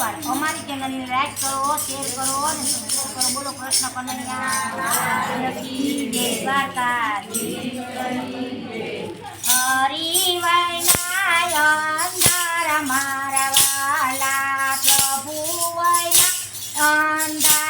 વાર અમારી ચેનલને લાઈક કરો શેર કરો અને સબસ્ક્રાઈબ કરો. બોલો કૃષ્ણ કનૈયા. દ્વારકાધીશ. હરિવૈનાય અંધાર, મારા વાલા પ્રભુ વૈના અંધારા.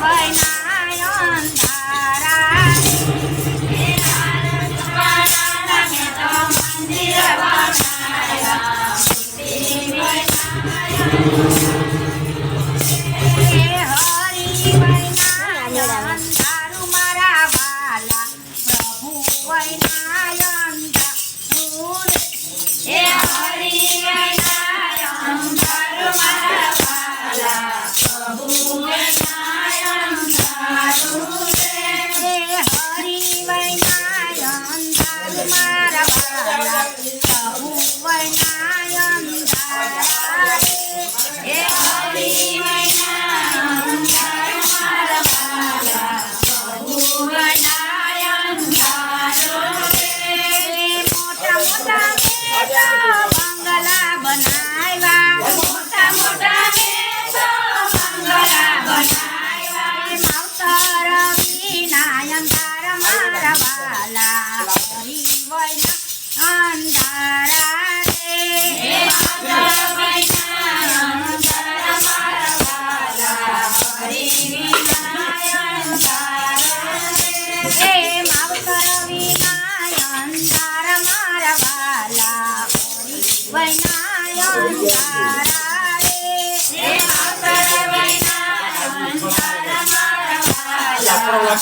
Bye. અંધારા મારા વાલા. વૈનાય અંધારા રે વૈનાય અંધારા મારા વાલા.